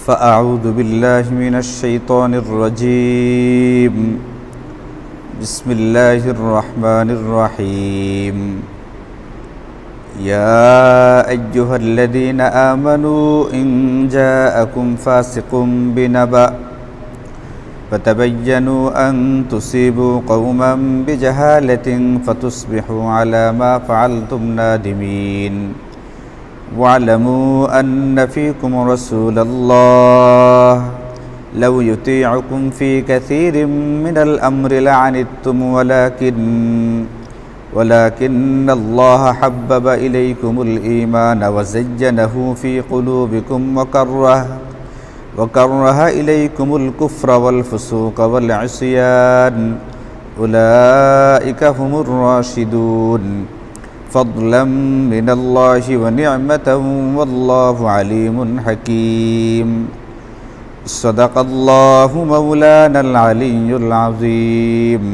فأعوذ بالله من الشيطان الرجيم. بسم الله الرحمن الرحيم. يا أيها الذين آمنوا إن جاءكم فاسق بنبأ فتبينوا أن تصيبوا قوما بجهالة فتصبحوا على ما فعلتم نادمين. واعلموا أن فيكم رسول الله. لو يطيعكم في كثير من الأمر لعنتم ولكن ولكن الله حبب إليكم الإيمان وزينه في قلوبكم وكره وكره إليكم الكفر والفسوق والعصيان. أولئك هم الراشدون. فضلا من الله ونعمة والله عليم حكيم. صدق الله مولانا العلي العظيم.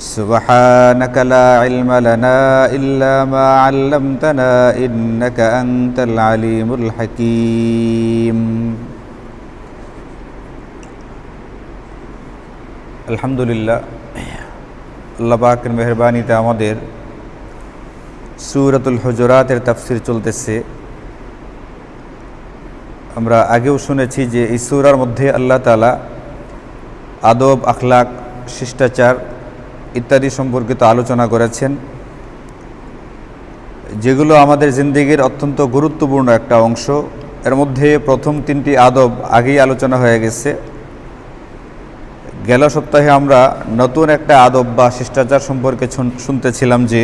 سبحانك لا علم لنا إلا ما علمتنا إنك أنت العليم الحكيم. الحمد لله. الله باكر مهرباني تامدير. সুরাতুল হজরাতের তাফসির চলতেছে। আমরা আগেও শুনেছি যে এই সুরার মধ্যে আল্লাহ তালা আদব, আখলাক, শিষ্টাচার ইত্যাদি সম্পর্কিত আলোচনা করেছেন। যেগুলো আমাদের জিন্দিগির অত্যন্ত গুরুত্বপূর্ণ একটা অংশ। এর মধ্যে প্রথম তিনটি আদব আগেই আলোচনা হয়ে গেছে। গেল সপ্তাহে আমরা নতুন একটা আদব বা শিষ্টাচার সম্পর্কে শুনতেছিলাম যে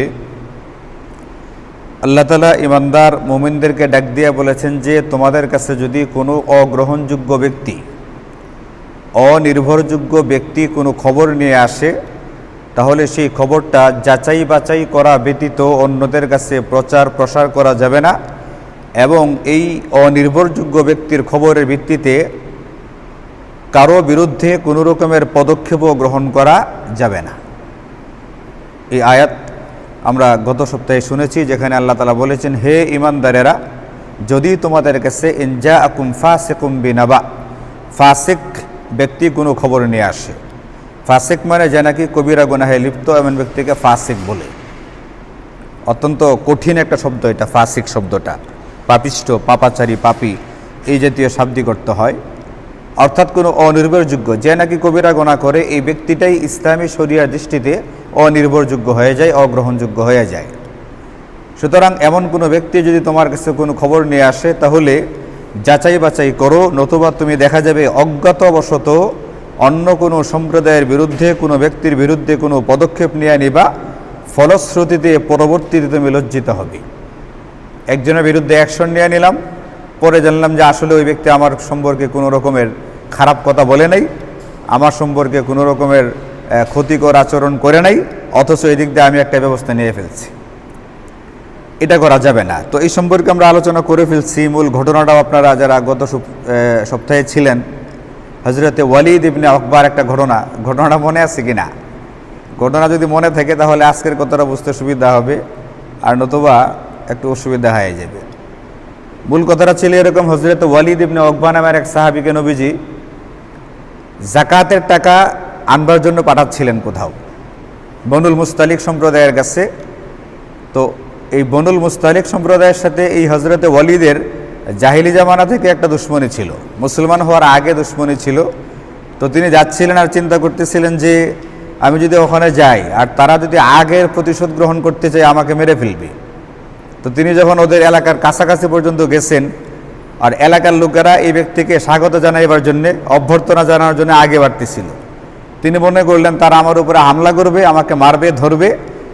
আল্লাহ তালা ইমানদার মোমিনদেরকে ডাক দিয়ে বলেছেন যে, তোমাদের কাছে যদি কোনো অগ্রহণযোগ্য ব্যক্তি, অনির্ভরযোগ্য ব্যক্তি কোনো খবর নিয়ে আসে, তাহলে সেই খবরটা যাচাই বাছাই করা ব্যতীত অন্যদের কাছে প্রচার প্রসার করা যাবে না এবং এই অনির্ভরযোগ্য ব্যক্তির খবরের ভিত্তিতে কারও বিরুদ্ধে কোনো রকমের পদক্ষেপও গ্রহণ করা যাবে না। এই আয়াত আমরা গত সপ্তাহে শুনেছি যেখানে আল্লাহ তালা বলেছেন, হে ইমানদারেরা যদি তোমাদের কাছে ইনজা আকুম ফাসেকুম বিনাবা, ফাসেক ব্যক্তি কোনো খবর নিয়ে আসে। ফাসেক মানে যে নাকি কবিরা গুনাহে লিপ্ত, এমন ব্যক্তিকে ফাসেক বলে। অত্যন্ত কঠিন একটা শব্দ এটা, ফাসিক শব্দটা। পাপিষ্ট পাপাচারী, পাপি, এই জাতীয় শাব্দি করতে হয়। অর্থাৎ কোনো অনির্ভরযোগ্য, যে নাকি কবিরা গোনা করে, এই ব্যক্তিটাই ইসলামী শরিয়ার দৃষ্টিতে অনির্ভরযোগ্য হয়ে যায়, অগ্রহণযোগ্য হয়ে যায়। সুতরাং এমন কোনো ব্যক্তি যদি তোমার কাছে কোনো খবর নিয়ে আসে, তাহলে যাচাই বাছাই করো, নতুবা তুমি দেখা যাবে অজ্ঞাতবশত অন্য কোনো সম্প্রদায়ের বিরুদ্ধে, কোনো ব্যক্তির বিরুদ্ধে কোনো পদক্ষেপ নিয়ে নিবা ফলশ্রুতিতে, পরবর্তীতে তুমি লজ্জিত হবে। একজনের বিরুদ্ধে অ্যাকশন নিয়ে নিলাম, পরে জানলাম যে আসলে ওই ব্যক্তি আমার সম্পর্কে কোনো রকমের খারাপ কথা বলে নাই, আমার সম্পর্কে কোনো রকমের ক্ষতিকর আচরণ করে নাই, অথচ এই দিক দিয়ে আমি একটা ব্যবস্থা নিয়ে ফেলছি। এটা করা যাবে না। তো এই সম্পর্কে আমরা আলোচনা করে ফেলছি। মূল ঘটনাটাও আপনারা যারা গত সপ্তাহে ছিলেন হজরতে ওয়ালিদ ইবনে আকবর একটা ঘটনা। ঘটনাটা মনে আছে কি না ঘটনা যদি মনে থাকে, তাহলে আজকের কথাটা বুঝতে সুবিধা হবে, আর নতুবা একটু অসুবিধা হয়ে যাবে। মূল কথাটা ছিল এরকম হজরত ওয়ালিদ ইবনে অকবা নামের এক সাহাবিকে নবীজি জাকাতের টাকা আনবার জন্য পাঠাচ্ছিলেন কোথাও। বনুল মুস্তালিক সম্প্রদায়ের কাছে। তো এই বনুল মুস্তালিক সম্প্রদায়ের সাথে এই হজরতে ওয়ালিদের জাহিলি জামানা থেকে একটা দুশ্মনী ছিল। মুসলমান হওয়ার আগে দুশ্মনী ছিল। তো তিনি যাচ্ছিলেন আর চিন্তা করতেছিলেন যে, আমি যদি ওখানে যাই, আর তারা যদি আগের প্রতিশোধ গ্রহণ করতে চায়, আমাকে মেরে ফেলবে। তো তিনি যখন ওদের এলাকার কাছাকাছি পর্যন্ত গেছেন, আর এলাকার লোকেরা এই ব্যক্তিকে স্বাগত জানাইবার জন্যে, অভ্যর্থনা জানানোর জন্য আগে বাড়তেছিল। তিনি মনে করলেন, তারা আমার উপরে হামলা করবে, আমাকে মারবে, ধরবে।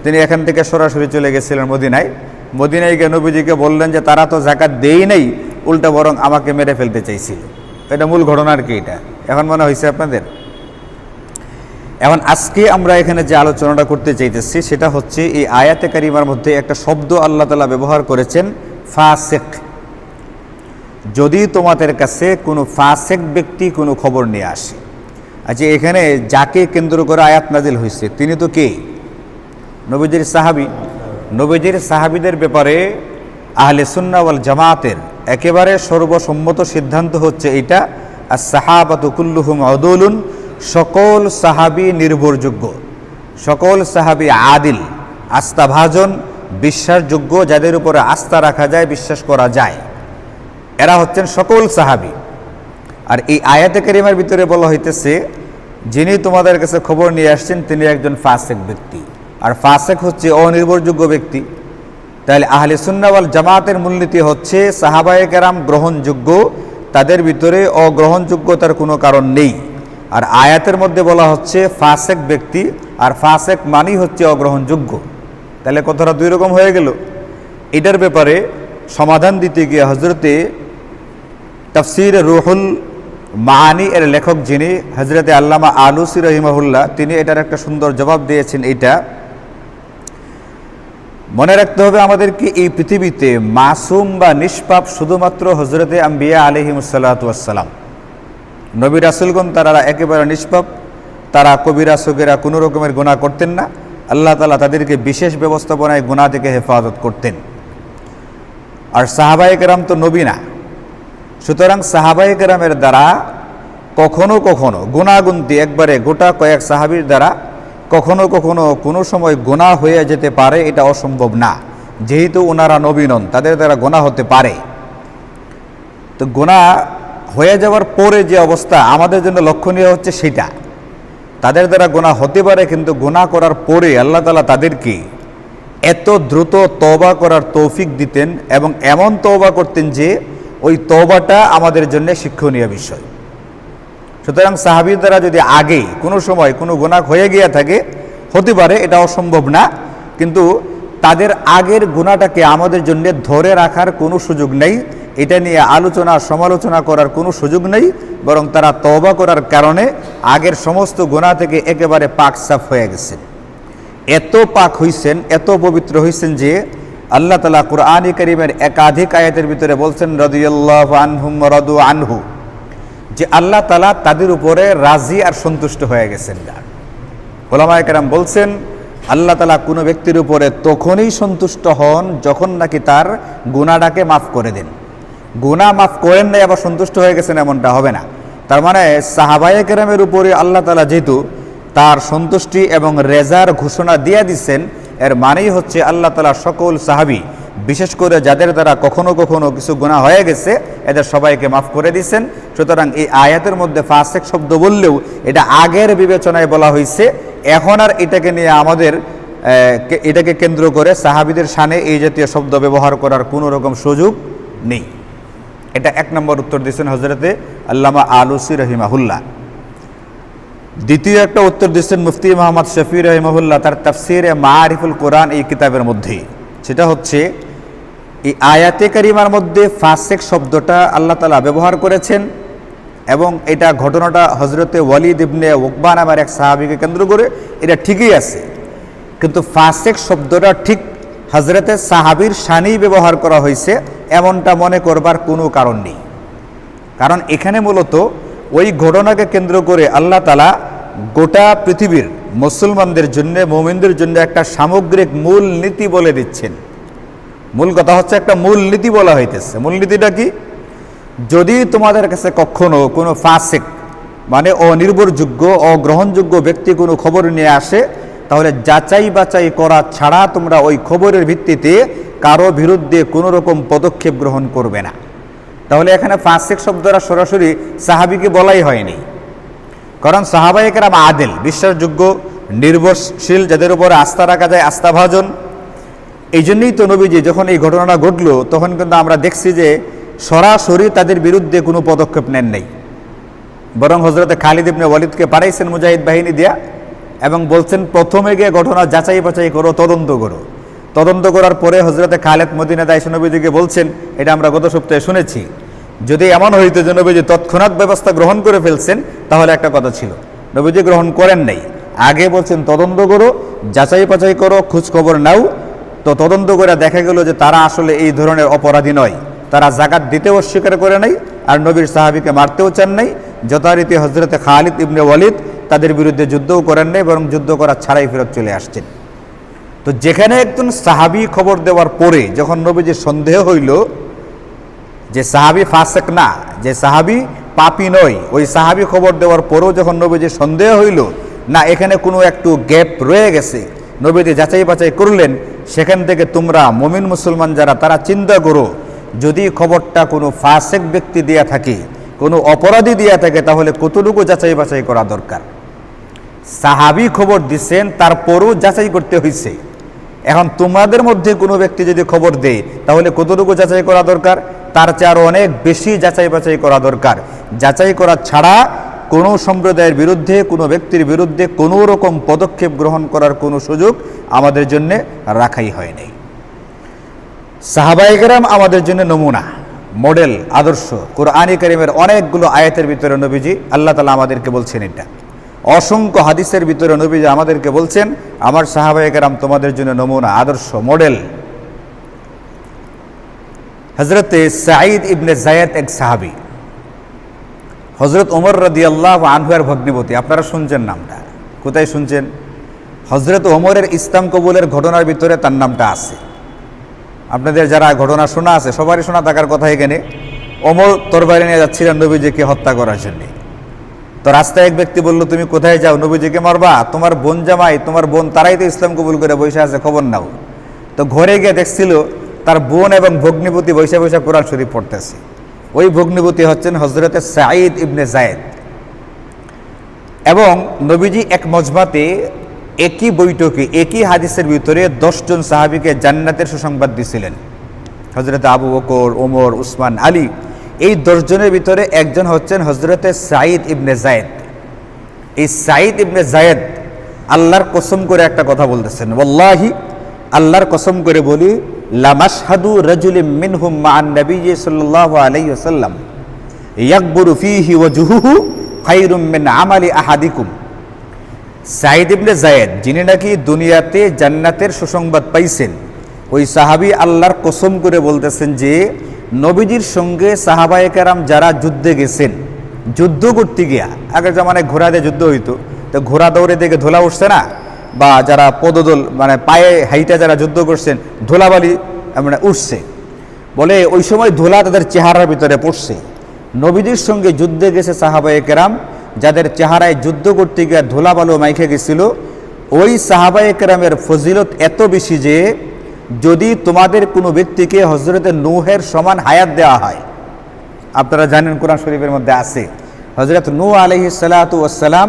তিনি এখান থেকে সরাসরি চলে গেছিলেন মদিনায়। মদিনায় গিয়ে নবীজিকে বললেন যে, তারা তো জাকাত দেই নেই, উল্টা বরং আমাকে মেরে ফেলতে চাইছিল। এটা মূল ঘটনার কি এটা? এখন মনে হয়েছে আপনাদের? এখন আজকে আমরা এখানে যে আলোচনাটা করতে চাইতেছি, সেটা হচ্ছে এই আয়াতে কারিমার মধ্যে একটা শব্দ আল্লাহ তালা ব্যবহার করেছেন, ফাসেক। যদি তোমাদের কাছে কোনো ফাসেক ব্যক্তি কোনো খবর নিয়ে আসে আচ্ছা এখানে যাকে কেন্দ্র করে আয়াত নাজিল হয়েছে, তিনি তো কে? নবীজির সাহাবি। নবীজির সাহাবিদের ব্যাপারে আহলে সুন্না ওয়াল জামাতের একেবারে সর্বসম্মত সিদ্ধান্ত হচ্ছে এটা আর সাহাবাত কুল্লুহুম অদৌলুন সকল সাহাবি নির্ভরযোগ্য। সকল সাহাবি আদিল, আস্থাভাজন, বিশ্বাসযোগ্য, যাদের উপরে আস্থা রাখা যায়, বিশ্বাস করা যায়। এরা হচ্ছেন সকল সাহাবি। আর এই আয়াতে কেরিমার ভিতরে বলা হইতেছে, যিনি তোমাদের কাছে খবর নিয়ে আসছেন, তিনি একজন ফাসেক ব্যক্তি। আর ফাসেক হচ্ছে অনির্ভরযোগ্য ব্যক্তি। তাহলে আহলে সুন্নাওয়াল জামাতের মূলনীতি হচ্ছে, সাহাবায়ে কেরাম গ্রহণযোগ্য, তাদের ভিতরে অগ্রহণযোগ্যতার কোনো কারণ নেই। আর আয়াতের মধ্যে বলা হচ্ছে, ফাসেক ব্যক্তি আর ফাসেক মানেই হচ্ছে অগ্রহণযোগ্য। তাহলে কথাটা দুই রকম হয়ে গেল। এটার ব্যাপারে সমাধান দিতে গিয়ে হজরতে তফসির রুহুল মানি এর লেখক যিনি হজরতে আল্লামা আলুসি রহিমাহুল্লাহ, তিনি এটার একটা সুন্দর জবাব দিয়েছেন এটা মনে রাখতে হবে আমাদেরকে এই পৃথিবীতে মাসুম বা নিষ্পাপ শুধুমাত্র হজরতে আম্বিয়া আলহিমসাল্লাতাম নবী রাসুলগণ তারা একেবারে নিষ্পাপ, তারা কবিরা, সগেরা কোনো রকমের গুণা করতেন না। আল্লাহ তালা তাদেরকে বিশেষ ব্যবস্থাপনায় গুণা থেকে হেফাজত করতেন। আর সাহাবাই কেরাম তো নবী না। সুতরাং সাহাবাই কেরামের দ্বারা কখনো কখনো গুণাগুন্তি একবারে গোটা কয়েক সাহাবির দ্বারা কখনো কখনো কোনো সময় গোনা হয়ে যেতে পারে, এটা অসম্ভব না। যেহেতু ওনারা নবী নন, তাদের দ্বারা গোনা হতে পারে। তো গোনা হয়ে যাওয়ার পরে যে অবস্থা আমাদের জন্য লক্ষণীয় হচ্ছে সেটা। তাদের দ্বারা গোনা হতে পারে, কিন্তু গোনা করার পরে আল্লাহ তালা তাদেরকে এত দ্রুত তওবা করার তৌফিক দিতেন এবং এমন তওবা করতেন যে ওই তওবাটা আমাদের জন্য শিক্ষণীয় বিষয়। সুতরাং সাহাবির দ্বারা যদি আগে কোনো সময় কোনো গোনা হয়ে গিয়ে থাকে, হতে পারে এটা অসম্ভব না, কিন্তু তাদের আগের গুণাটাকে আমাদের জন্য ধরে রাখার কোনো সুযোগ নেই, এটা নিয়ে আলোচনা, সমালোচনা করার কোনো সুযোগ নেই, বরং তারা তওবা করার কারণে আগের সমস্ত গুণা থেকে একেবারে পাক সাফ হয়ে গেছেন। এত পাক হইছেন, এত পবিত্র হইছেন যে আল্লাহ তালা কুরআন করিমের একাধিক আয়াতের ভিতরে বলছেন, রদিয়াল্লাহ আনহুম রদু আনহু। যে আল্লাহ তালা তাদের উপরে রাজি আর সন্তুষ্ট হয়ে গেছেন ওলামায়কেরাম বলছেন, আল্লাহ তালা কোনো ব্যক্তির উপরে তখনই সন্তুষ্ট হন যখন নাকি তার গুণাটাকে মাফ করে দেন। গুণা মাফ করেন নাই, আবার সন্তুষ্ট হয়ে গেছেন এমনটা হবে না। তার মানে সাহাবায়ে কেরামের উপরে আল্লাহ তালা যেহেতু তার সন্তুষ্টি এবং রেজার ঘোষণা দিয়ে দিচ্ছেন এর মানেই হচ্ছে আল্লাহ তালা সকল সাহাবি, বিশেষ করে যাদের দ্বারা কখনো কখনো কিছু গুণা হয়ে গেছে, এদের সবাইকে মাফ করে দিচ্ছেন সুতরাং এই আয়াতের মধ্যে ফাসেক শব্দ বললেও এটা আগের বিবেচনায় বলা হয়েছে। এখন আর এটাকে নিয়ে আমাদের এটাকে কেন্দ্র করে সাহাবিদের সানে এই জাতীয় শব্দ ব্যবহার করার কোনো রকম সুযোগ নেই। এটা এক নম্বর উত্তর দিচ্ছেন হজরতে আল্লামা আলুসি রহিমাহুল্লাহ। দ্বিতীয় একটা উত্তর দিচ্ছেন মুফতি মোহাম্মদ শফি রহিমাহুল্লাহ, তার তাফসির মারিফুল কোরআন এই কিতাবের মধ্যে সেটা হচ্ছে, এই আয়াতে কারিমার মধ্যে ফাসেক শব্দটা আল্লাহ তালা ব্যবহার করেছেন এবং এটা ঘটনাটা হজরতে ওয়ালিদ ইবনে ওকবান আমার এক সাহাবিকে কেন্দ্র করে এটা ঠিকই আছে। কিন্তু ফাসেক শব্দটা ঠিক হজরতে সাহাবির শানেই ব্যবহার করা হয়েছে, এমনটা মনে করবার কোনো কারণ নেই। কারণ এখানে মূলত ওই ঘটনাকে কেন্দ্র করে আল্লাহ তালা গোটা পৃথিবীর মুসলমানদের জন্য, মোমিনদের জন্য একটা সামগ্রিক মূল নীতি বলে দিচ্ছেন। মূল কথা হচ্ছে একটা মূল নীতি বলা হইতেছে। মূল নীতিটা কি? যদি তোমাদের কাছে কখনো কোনো ফাসেক মানে অনির্ভরযোগ্য, অগ্রহণযোগ্য ব্যক্তি কোনো খবর নিয়ে আসে, তাহলে যাচাই বাছাই করা ছাড়া তোমরা ওই খবরের ভিত্তিতে কারও বিরুদ্ধে কোনো রকম পদক্ষেপ গ্রহণ করবে না। তাহলে এখানে ফাসেক শব্দরা সরাসরি সাহাবিকে বলাই হয়নি। কারণ সাহাবাহিকেরাম আদেল, বিশ্বাসযোগ্য, নির্ভরশীল, যাদের উপরে আস্থা রাখা যায়, আস্থাভাজন। এই জন্যই তো নবীজি যখন এই ঘটনাটা ঘটলো, তখন কিন্তু আমরা দেখছি যে সরাসরি তাদের বিরুদ্ধে কোনো পদক্ষেপ নেন নাই। বরং হজরতে খালিদ ইবনে ওয়ালিদকে পাঠাইছেন মুজাহিদ বাহিনী দিয়া এবং বলছেন, প্রথমে গিয়ে ঘটনা যাচাই বাছাই করো, তদন্ত করো। তদন্ত করার পরে হজরতে খালেদ মদিনা দায়স নবীজিকে বলছেন, এটা আমরা গত সপ্তাহে শুনেছি। যদি এমন হইতো যে নবীজি তৎক্ষণাৎ ব্যবস্থা গ্রহণ করে ফেলছেন, তাহলে একটা কথা ছিল। নবীজি গ্রহণ করেন নাই। আগে বলছেন, তদন্ত করো, যাচাই পাচাই করো, খোঁজখবর নাও। তো তদন্ত করে দেখা গেল যে তারা আসলে এই ধরনের অপরাধী নয়। তারা জাকাত দিতেও অস্বীকার করে নাই, আর নবীর সাহাবিকে মারতেও চান নাই। যথারীতি হজরতে খালিদ ইবনে ওয়ালিদ তাদের বিরুদ্ধে যুদ্ধও করেন নাই, বরং যুদ্ধ করা ছাড়াই ফেরত চলে আসছেন। তো যেখানে একজন সাহাবি খবর দেওয়ার পরে যখন নবীজির সন্দেহ হইল যে সাহাবি ফাসেক না, যে সাহাবি পাপি নয়, ওই সাহাবি খবর দেওয়ার পরেও যখন নবীজি সন্দেহ হইল, না, এখানে কোনো একটু গ্যাপ রয়ে গেছে, নবীজি যাচাই বাছাই করলেন, সেখান থেকে তোমরা মমিন মুসলমান যারা, তারা চিন্তা করো, যদি খবরটা কোনো ফাসেক ব্যক্তি দেয়া থাকে, কোনো অপরাধী দেয়া থাকে, তাহলে কতটুকু যাচাই বাছাই করা দরকার? সাহাবি খবর দিচ্ছেন তারপরও যাচাই করতে হয়েছে এখন তোমাদের মধ্যে কোনো ব্যক্তি যদি খবর দেয়, তাহলে কতটুকু যাচাই করা দরকার? তার চেয়ে আরও অনেক বেশি যাচাই বাছাই করা দরকার। যাচাই করা ছাড়া কোনো সম্প্রদায়ের বিরুদ্ধে, কোনো ব্যক্তির বিরুদ্ধে কোনো রকম পদক্ষেপ গ্রহণ করার কোনো সুযোগ আমাদের জন্য রাখাই হয় নাই সাহাবাইকেরাম আমাদের জন্য নমুনা, মডেল, আদর্শ, কোরআনী করিমের অনেকগুলো আয়াতের ভিতরে নবীজি, আল্লাহ তালা আমাদেরকে বলছেন এটা। অসংখ্য হাদিসের ভিতরে নবীজি আমাদেরকে বলছেন, আমার সাহাবাইকেরাম তোমাদের জন্য নমুনা, আদর্শ মডেল। হজরতে সাঈদ ইবনে জায়েদ এক সাহাবি হজরত ওমর রদি আল্লাহ আনহুয়ার ভগ্নিপতি। আপনারা শুনছেন নামটা। কোথায় শুনছেন? হজরত ওমরের ইসলাম কবুলের ঘটনার ভিতরে তার নামটা আছে। আপনাদের যারা ঘটনা শোনা আছে, সবারই শোনা থাকার কথা এখানে। অমর তরবারি নিয়ে যাচ্ছিলেন নবীজিকে হত্যা করার জন্য। তো রাস্তায় এক ব্যক্তি বলল, তুমি কোথায় যাও? নবীজিকে মারবা? তোমার বোন জামাই, তোমার বোন, তারাই তো ইসলাম কবুল করে বসে আছে, খবর নাও। তো ঘরে গিয়ে দেখছিল, তার বোন এবং ভগ্নিপতি বৈশা বৈশা কোরআন শরীফ পড়তেছে। ওই ভগ্নিপতি হচ্ছেন হজরতে সাঈদ ইবনে জায়েদ এবং নবীজি এক মজমাতে একই বৈঠকে, একই হাদিসের ভিতরে দশজন সাহাবিকে জান্নাতের সুসংবাদ দিছিলেন। হজরত আবু বকর, ওমর, উসমান, আলী এই দশজনের ভিতরে একজন হচ্ছেন হজরতে সাঈদ ইবনে জায়েদ এই সাঈদ ইবনে জায়েদ আল্লাহর কসম করে একটা কথা বলতেছেন। ওল্লাহি আল্লাহর কসম করে বলি, লামাশহাদু রাজুলিম মিনহুম মা'আন নবী সাল্লাল্লাহু আলাইহি ওয়াসাল্লাম। ইয়াকবুরু ফীহি ওয়াজহুহু খায়রুম মিন আমালি আহাদিকুম। সাইদ ইবনে জায়েদ যিনি নাকি দুনিয়াতে জান্নাতের সুসংবাদ পাইছেন, ওই সাহাবী আল্লাহর কসম করে বলতেছেন যে নবীজির সঙ্গে সাহাবায়ে কেরাম যারা যুদ্ধে গেছেন, যুদ্ধ করতে গিয়া, আগের জামানায় ঘোড়া দিয়ে যুদ্ধ হইতো, তো ঘোড়া দৌড়ে দিকে ধোলা উঠছে না? বা যারা পদদল মানে পায়ে হাইটা যারা যুদ্ধ করছেন, ধুলাবালি মানে উঠছে। বলে ওই সময় ধোলা তাদের চেহারার ভিতরে পড়ছে। নবীজির সঙ্গে যুদ্ধে গেছে সাহাবায়ে কেরাম, যাদের চেহারায় যুদ্ধ করতে গিয়ে ধুলাবালু মাইখে গেছিল। ওই সাহাবায়ে কেরামের ফজিলত এত বেশি যে যদি তোমাদের কোনো ব্যক্তিকে হজরতে নূহের সমান হায়াত দেওয়া হয়, আপনারা জানেন কোরআন শরীফের মধ্যে আছে হজরত নূ আলহি সালাতাম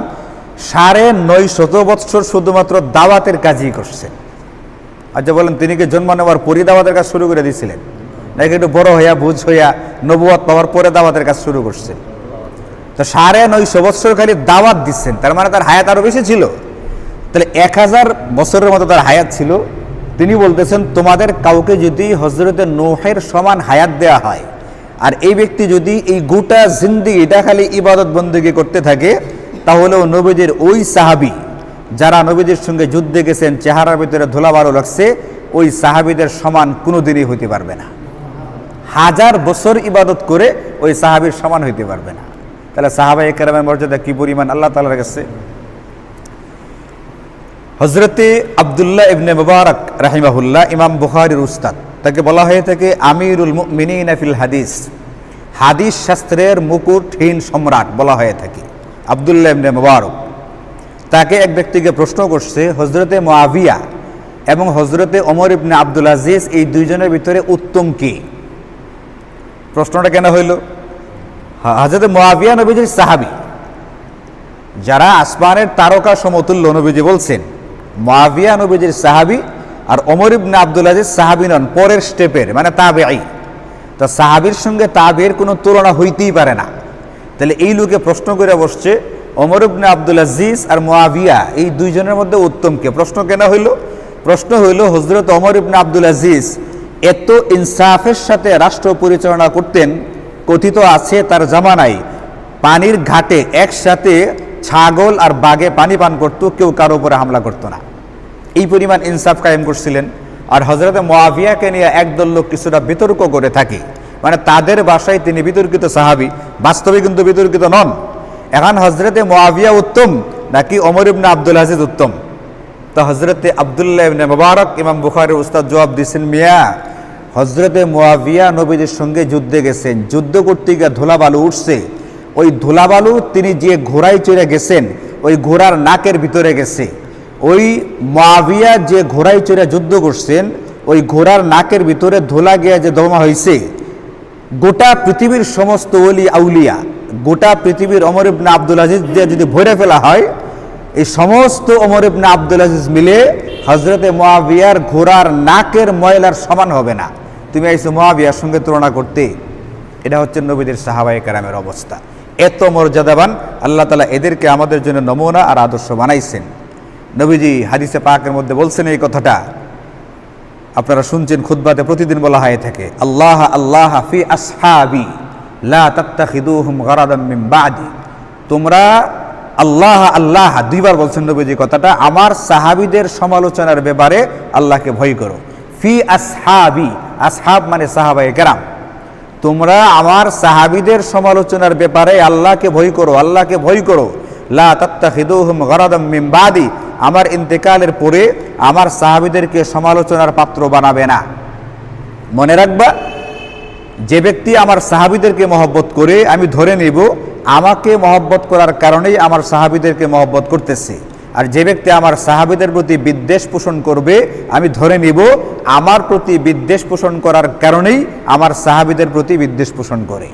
সাড়ে নয় শত বৎসর শুধুমাত্র দাওয়াতের কাজই করছেন। আচ্ছা বলেন, তিনি কি জন্ম নেওয়ার পরই দাওয়াতের কাজ শুরু করে দিয়েছিলেন? নাকি একটু বড় হইয়া, বুঝ হইয়া নবুয়াত পাওয়ার পরে দাওয়াতের কাজ শুরু করছেন? তো সাড়ে নয়শো বৎসর খালি দাওয়াত দিচ্ছেন, তার মানে তার হায়াত আরও বেশি ছিল। তাহলে এক হাজার বছরের মতো তার হায়াত ছিল তিনি বলতেছেন, তোমাদের কাউকে যদি হজরতে নোহের সমান হায়াত দেয়া হয়, আর এই ব্যক্তি যদি এই গোটা জিন্দিগিটা খালি ইবাদত বন্দী করতে থাকে, তাহলেও নবীদের ওই সাহাবি, যারা নবীদের সঙ্গে যুদ্ধে গেছেন, চেহারার ভিতরে ধুলাবারও লাগছে, ওই সাহাবিদের সমান কোনোদিনই হইতে পারবে না। হাজার বছর ইবাদত করে ওই সাহাবির সমান হইতে পারবে না। তাহলে সাহাবা মর্যাদা কি পরিমাণ? আল্লাহ তালার কাছে হজরতে আবদুল্লাহ ইবনে মুবারক রাহিমাহুল্লাহ, ইমাম বুখারির উস্তাদ, তাকে বলা হয়ে থাকে আমিরুল মিনীন ফিল হাদিস। হাদিস শাস্ত্রের মুকুটহীন সম্রাট বলা হয়ে থাকে আবদুল্লাহ ইবনে মুবারক। তাকে এক ব্যক্তিকে প্রশ্ন করছে হজরতে মোয়াবিয়া এবং হজরতে ওমর ইবনে আব্দুল আজিজ এই দুইজনের ভিতরে উত্তম কে? প্রশ্নটা কেন হইল? হাজরত মোয়াবিয়া নবীজির সাহাবি, যারা আসমানের তারকা সমতুল্য নবীজি বলছেন। মোয়াবিয়া নবীজির সাহাবি আর অমর ইবনে আব্দুল আজিজ সাহাবি নন, পরের স্টেপের মানে তাবে আই তো সাহাবির সঙ্গে তাবের কোনো তুলনা হইতেই পারে না। তাহলে এই লোকে প্রশ্ন করে বসছে অমর ইবনে আব্দুল আজিজ আর মোয়াবিয়া এই দুইজনের মধ্যে উত্তমকে প্রশ্ন কেন হইল? প্রশ্ন হইল হজরত অমর ইবনে আব্দুল আজিজ এত ইনসাফের সাথে রাষ্ট্র পরিচালনা করতেন, কথিত আছে তার জামানায়, পানির ঘাটে একসাথে ছাগল আর বাঘে পানি পান করত, কেউ কারও উপরে হামলা করতো না। এই পরিমাণ ইনসাফ কায়েম করছিলেন। আর হজরতে মোয়াবিয়াকে নিয়ে একদল লোক কিছুটা বিতর্ক করে থাকে। মানে তাদের বাসায় তিনি বিতর্কিত সাহাবি, বাস্তবে কিন্তু বিতর্কিত নন। এখন হজরতে মোয়াবিয়া উত্তম, নাকি অমর ইবনে আব্দুল আজিজ উত্তম? তো হজরতে আবদুল্লাহ ইবনে মুবারক, ইমাম বুখারের উস্তাদ জবাব দিয়েছেন মিয়া হজরতে মোয়াবিয়া নবীদের সঙ্গে যুদ্ধে গেছেন। যুদ্ধ করতে গিয়ে ধুলাবালু উঠছে। ওই ধুলাবালু তিনি যে ঘোড়ায় চড়ে গেছেন, ওই ঘোড়ার নাকের ভিতরে গেছে। ওই মোয়াবিয়া যে ঘোড়ায় চড়ে যুদ্ধ করছেন, ওই ঘোড়ার নাকের ভিতরে ধোলা গিয়া যে দমা হয়েছে, গোটা পৃথিবীর সমস্ত অলি আউলিয়া, গোটা পৃথিবীর অমর ইবনে আব্দুল আজিজ দিয়ে যদি ভরে ফেলা হয়, এই সমস্ত অমর ইবনে আব্দুল আজিজ মিলে হজরতে মোয়াবিয়ার ঘোড়ার নাকের ময়লার সমান হবে না। তুমি আইসো মহাবিয়ার সঙ্গে তুলনা করতে। এটা হচ্ছে নবীদের সাহাবাই কারামের অবস্থা। এত মর্যাদাবান, আল্লাহ তালা এদেরকে আমাদের জন্য নমুনা আর আদর্শ বানাইছেন। নবীজি হাদিসে পাকের মধ্যে বলছেন এই কথাটা। আপনারা শুনছেন খুদ্বাতে প্রতিদিন বলা হয়ে থাকে, আল্লাহ আল্লাহ ফি আসহাবি গারাদাম বাদি। তোমরা আল্লাহ আল্লাহ, দুইবার বলছেন নবীজি কথাটা, আমার সাহাবিদের সমালোচনার ব্যাপারে আল্লাহকে ভয় করো। ফি আসহাবি, আসহাব মানে সাহাবায়ে কেরাম। তোমরা আমার সাহাবিদের সমালোচনার ব্যাপারে আল্লাহকে ভয় করো, আল্লাহকে ভয় করো। লা তাত্তাখিদুহুম গারাদাম মিন বাদি আমার ইন্তেকালের পরে আমার সাহাবিদেরকে সমালোচনার পাত্র বানাবে না। মনে রাখবা, যে ব্যক্তি আমার সাহাবিদেরকে মহব্বত করে, আমি ধরে নেব, আমাকে মহব্বত করার কারণেই আমার সাহাবিদেরকে মহব্বত করতেছে। আর যে ব্যক্তি আমার সাহাবিদের প্রতি বিদ্বেষ পোষণ করবে, আমি ধরে নিব, আমার প্রতি বিদ্বেষ পোষণ করার কারণেই আমার সাহাবিদের প্রতি বিদ্বেষ পোষণ করে।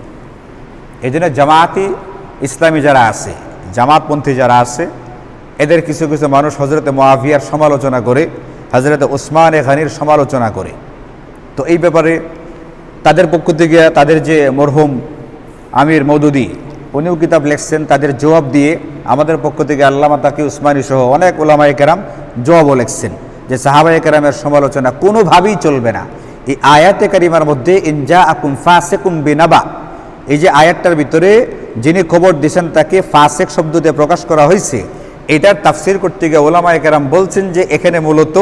এই জন্য জামায়াতি ইসলামী যারা আছে, জামাতপন্থী যারা আছে এদের কিছু কিছু মানুষ হজরতে মোয়াভিয়ার সমালোচনা করে হজরতে ওসমান খানির সমালোচনা করে। তো এই ব্যাপারে তাদের পক্ষ থেকে তাদের যে মরহুম আমির মৌদুদি উনিও কিতাব লেখছেন, তাদের জবাব দিয়ে আমাদের পক্ষ থেকে আল্লামা তাকি উসমানী সহ অনেক ওলামাই কেরাম জবাবও লেখছেন যে সাহাবাই কেরামের সমালোচনা কোনোভাবেই চলবে না। এই আয়াতে কারিমার মধ্যে ইনজা আকুম ফাসেকুম বিনাবা, এই যে আয়াতটার ভিতরে যিনি খবর দিয়েছেন তাকে ফাসেক শব্দ দিয়ে প্রকাশ করা হয়েছে এটার তাফসির করতে গিয়ে ওলামা কেরাম বলছেন যে এখানে মূলত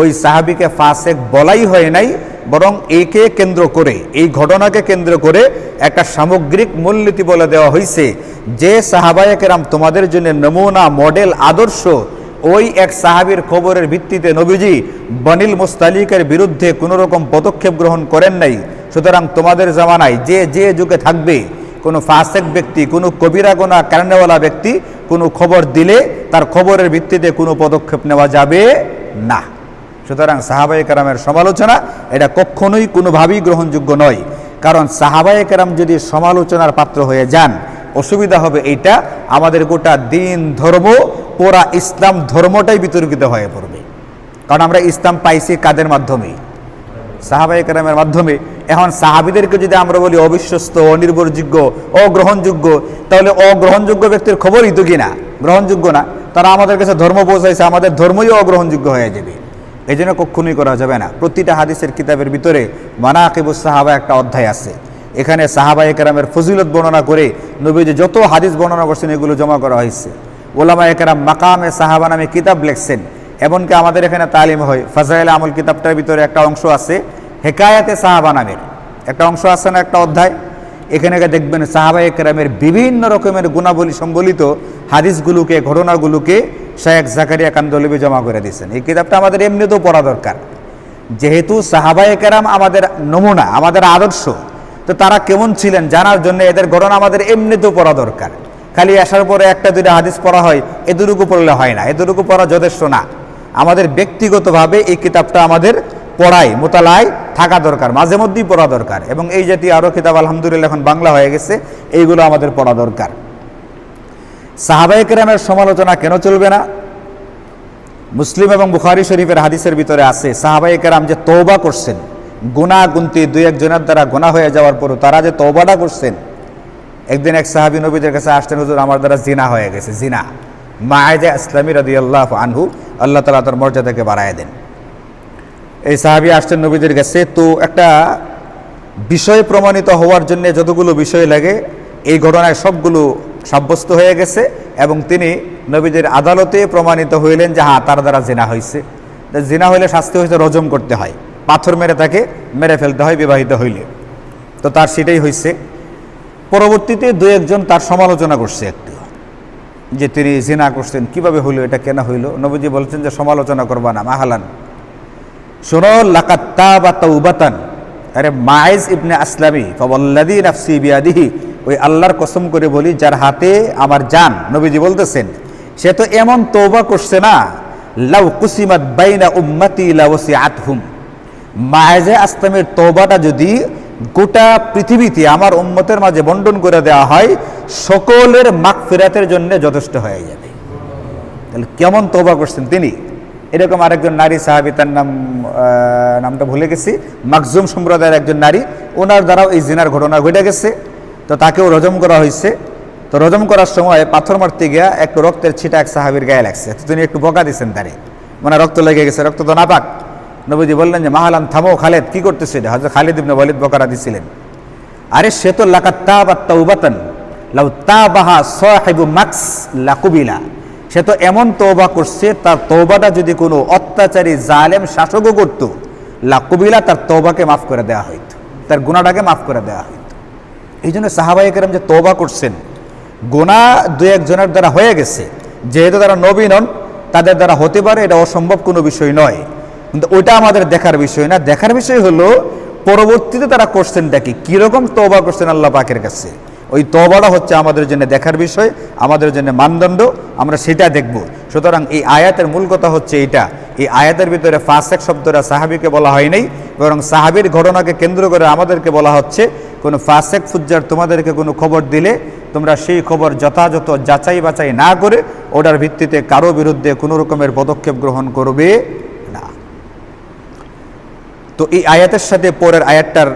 ওই সাহাবিকে ফাসেক বলাই হয় নাই, বরং একে কেন্দ্র করে, এই ঘটনাকে কেন্দ্র করে একটা সামগ্রিক মূলনীতি বলে দেওয়া হয়েছে যে সাহাবায়ে কেরাম তোমাদের জন্য নমুনা, মডেল, আদর্শ ওই এক সাহাবীর খবরের ভিত্তিতে নবীজি বনিল মুস্তালিকের বিরুদ্ধে কোনো রকম পদক্ষেপ গ্রহণ করেন নাই। সুতরাং তোমাদের জামানায় যে যে যুগে থাকবে, কোনো ফাসেক ব্যক্তি, কোনো কবিরা গোনা কারণেওয়ালা ব্যক্তি কোনো খবর দিলে তার খবরের ভিত্তিতে কোনো পদক্ষেপ নেওয়া যাবে না। সুতরাং সাহাবাই কারামের সমালোচনা এটা কখনোই কোনোভাবেই গ্রহণযোগ্য নয়। কারণ সাহাবাই কারাম যদি সমালোচনার পাত্র হয়ে যান, অসুবিধা হবে এইটা, আমাদের গোটা দিন ধর্ম, পুরা ইসলাম ধর্মটাই বিতর্কিত হয়ে পড়বে। কারণ আমরা ইসলাম পাইছি কাদের মাধ্যমে? সাহাবাই কারামের মাধ্যমে। এখন সাহাবিদেরকে যদি আমরা বলি অবিশ্বস্ত, অনির্ভরযোগ্য, অগ্রহণযোগ্য, তাহলে অগ্রহণযোগ্য ব্যক্তির খবরই তো কিনা গ্রহণযোগ্য না। তারা আমাদের কাছে ধর্ম পৌঁছাইছে, আমাদের ধর্মই অগ্রহণযোগ্য হয়ে যাবে। এই জন্য কক্ষণই করা যাবে না। প্রতিটা হাদিসের কিতাবের ভিতরে মানাকিবুস সাহাবা একটা অধ্যায় আছে। এখানে সাহাবা একরামের ফজিলত বর্ণনা করে নবীজি যত হাদিস বর্ণনা করছেন, এগুলো জমা করা হয়েছে। ওলামা একরাম মাকামে সাহাবা নামে কিতাব লেখছেন। এমনকি আমাদের এখানে তালিম হয়। ফাজাইল আমল কিতাবটার ভিতরে একটা অংশ আছে। হেকায়াতে সাহাবা নামের। একটা অংশ আছে না একটা অধ্যায়? এখানে দেখবেন সাহাবা একরামের বিভিন্ন রকমের গুণাবলী সম্বলিত হাদিসগুলোকে, ঘটনাগুলোকে শেখ জাকারিয়া কান্দলবি জমা করে দিয়েছেন। এই কিতাবটা আমাদের এমনিতেও পড়া দরকার। যেহেতু সাহাবায়ে কেরাম আমাদের নমুনা, আমাদের আদর্শ, তো তারা কেমন ছিলেন জানার জন্য এদের ঘটনা আমাদের এমনিতেও পড়া দরকার। খালি আসার পরে একটা দুইটা হাদিস পড়া হয়, এতটুকু পড়লে হয় না, এতটুকু পড়া যথেষ্ট না। আমাদের ব্যক্তিগতভাবে এই কিতাবটা আমাদের পড়াই মোতালায় থাকা দরকার, মাঝে মধ্যেই পড়া দরকার। এবং এই জাতীয় আরও কিতাব, আলহামদুলিল্লাহ, এখন বাংলা হয়ে গেছে, এইগুলো আমাদের পড়া দরকার। সাহাবাই কেরামের সমালোচনা কেন চলবে না? মুসলিম এবং বুখারি শরীফের হাদিসের ভিতরে আছে সাহাবাই কেরাম যে তৌবা করছেন গুণা গুনতি দুই একজনের দ্বারা গুণা হয়ে যাওয়ার পরও তারা যে তৌবাটা করছেন, একদিন এক সাহাবি নবীদের কাছে আসতেন, হুজুর, আমার দ্বারা জিনা হয়ে গেছে, জিনা। মায়েজা ইসলামী রাদি আল্লাহ আনহু, আল্লাহ তালা তার মর্যাদাকে বাড়ায় দেন। এই সাহাবি আসছেন নবীদের কাছে। তো একটা বিষয় প্রমাণিত হওয়ার জন্য যতগুলো বিষয় লাগে, এই ঘটনায় সবগুলো সাব্যস্ত হয়ে গেছে এবং তিনি নবীদের আদালতে প্রমাণিত হইলেন যে হ্যাঁ তার দ্বারা জেনা হয়েছে জেনা হইলে শাস্তি হয়েছে রজম করতে হয়। পাথর মেরে তাকে মেরে ফেলতে হয়, বিবাহিত হইলে। তো তার সেটাই হয়েছে পরবর্তীতে দু একজন তার সমালোচনা করছে একটু, যে তিনি জিনা করছেন। কীভাবে হইল, এটা কেন হইল? নবীজি বলছেন যে, সমালোচনা করবা না, মাহালান। শোনো লাকাত্তা বা তৌবাতান আরে মাইজ ইবনে আসলামী ফবল্লাদি নাফসি বিয়াদিহি, ওই আল্লাহর কসম করে বলি, যার হাতে আমার জান, নবীজি বলতেছেন, সে তো এমন তৌবা করছে না, লাউ কুসিমাত বাইনা উম্মতি লাউসি আতহুম মায়েজে আসলামের তৌবাটা যদি গোটা পৃথিবীতে আমার উম্মতের মাঝে বন্টন করে দেওয়া হয়, সকলের মাগফিরাতের জন্য যথেষ্ট হয়ে যাবে। তাহলে কেমন তৌবা করছেন তিনি? এরকম আরেকজন নারী সাহাবি, তার নাম নামটা ভুলে গেছি। মাকজুম সম্প্রদায়ের একজন নারী, ওনার দ্বারাও এই জিনার ঘটনা ঘটে গেছে। তো তাকেও রজম করা হয়েছে। তো রজম করার সময় পাথর মারতে গিয়া একটু রক্তের ছিটা এক সাহাবির গায়ে লাগছে। তো তিনি একটু বকা দিচ্ছেন তারে। মানে রক্ত লেগে গেছে, রক্ত তো নাপাক। নবীজি বললেন যে, মাহালান, থামো, খালেদ, কি করতেছে এটা? হজরত খালিদ ইবনে ওয়ালিদ বকারা দিছিলেন। আরে, সে তো লাকাত তাবাত তাওবাতান। লাউ তাবাহা সাহিবু মাক্স লাকুবিলা। সে তো এমন তওবা করছে, তার তওবাটা যদি কোনো অত্যাচারী জালেম শাসকও করত লাকুবিলা তার তওবাকে মাফ করে দেওয়া হইতো, তার গুনাহটাকে মাফ করে দেওয়া হইতো। এই জন্য সাহাবাই কেরাম যে তওবা করছেন গোনা দু একজনের দ্বারা হয়ে গেছে। যেহেতু তারা নবী নন, তাদের দ্বারা হতে পারে, এটা অসম্ভব কোনো বিষয় নয়। কিন্তু ওইটা আমাদের দেখার বিষয় না। দেখার বিষয় হলো, পরবর্তীতে তারা করছেনটা কি? কীরকম তওবা করছেন আল্লাহ পাকের কাছে? ওই তওবাটা হচ্ছে আমাদের জন্য দেখার বিষয়, আমাদের জন্য মানদণ্ড, আমরা সেটা দেখব। সুতরাং এই আয়াতের মূল কথা হচ্ছে এইটা এই আয়াতের ভিতরে ফাসেক শব্দটা সাহাবিকে বলা হয় নাই, বরং সাহাবির ঘটনাকে কেন্দ্র করে আমাদেরকে বলা হচ্ছে, কোনো ফাসেক ফুজ্জার তোমাদেরকে কোনো খবর দিলে, তোমরা সেই খবর যথাযথ যাচাই বাছাই না করে, ওটার ভিত্তিতে কারও বিরুদ্ধে কোনো রকমের পদক্ষেপ গ্রহণ করবে তো এই আয়াতের সাথে পরের আয়াতটার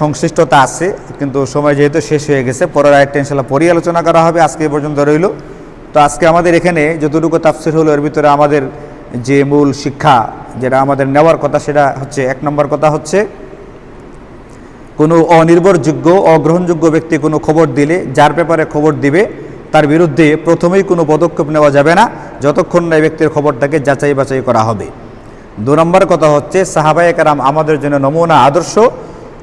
সংশ্লিষ্টতা আছে, কিন্তু সময় যেহেতু শেষ হয়ে গেছে, পরের আয়াতটা ইনশাল্লাহ পরই আলোচনা করা হবে, আজকে পর্যন্ত রইল। তো আজকে আমাদের এখানে যতটুকু তাফসির হলো, এর ভিতরে আমাদের যে মূল শিক্ষা যেটা আমাদের নেওয়ার কথা, সেটা হচ্ছে, এক নম্বর কথা হচ্ছে, কোনো অনির্ভরযোগ্য, অগ্রহণযোগ্য ব্যক্তি কোনো খবর দিলে, যার ব্যাপারে খবর দিবে, তার বিরুদ্ধে প্রথমেই কোনো পদক্ষেপ নেওয়া যাবে না, যতক্ষণ না এই ব্যক্তির খবরটাকে যাচাই বাছাই করা হবে। দু নম্বর কথা হচ্ছে, সাহাবায়ে কারাম আমাদের জন্য নমুনা আদর্শ।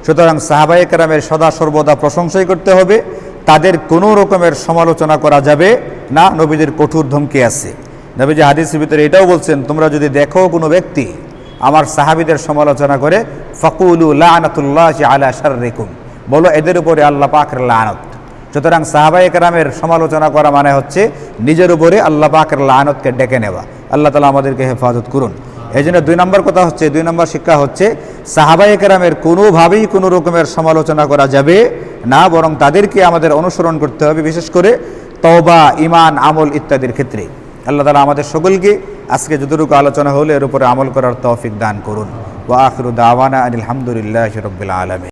সুতরাং সাহাবায়ে কারামের সদা সর্বদা প্রশংসাই করতে হবে। তাদের কোনো রকমের সমালোচনা করা যাবে না, নবীদের কঠোর ধমকি আছে। নবীজি হাদিসের ভিতরে এটাও বলছেন, তোমরা যদি দেখো কোনো ব্যক্তি আমার সাহাবিদের সমালোচনা করে, ফকুলু লানাতুল্লাহ আলা শাররিকুম। বলো, এদের উপরে আল্লাহ পাকের লানত। সুতরাং সাহাবাই কেরামের সমালোচনা করা মানে হচ্ছে, নিজের উপরে আল্লাহ পাকের লানতকে ডেকে নেওয়া। আল্লাহ তালা আমাদেরকে হেফাজত করুন। এই জন্য দুই নম্বর কথা হচ্ছে, দুই নম্বর শিক্ষা হচ্ছে সাহাবাই কেরামের কোনোভাবেই কোনো রকমের সমালোচনা করা যাবে না, বরং তাদেরকে আমাদের অনুসরণ করতে হবে, বিশেষ করে তওবা ইমান আমল ইত্যাদির ক্ষেত্রে। আল্লাহ তালা আমাদের সকলকে আজকে যতটুকু আলোচনা হলে, এর উপরে আমল করার তৌফিক দান করুন। ওয়া আখিরু দাওয়ানা আলহামদুলিল্লাহ রব্বিল আলমী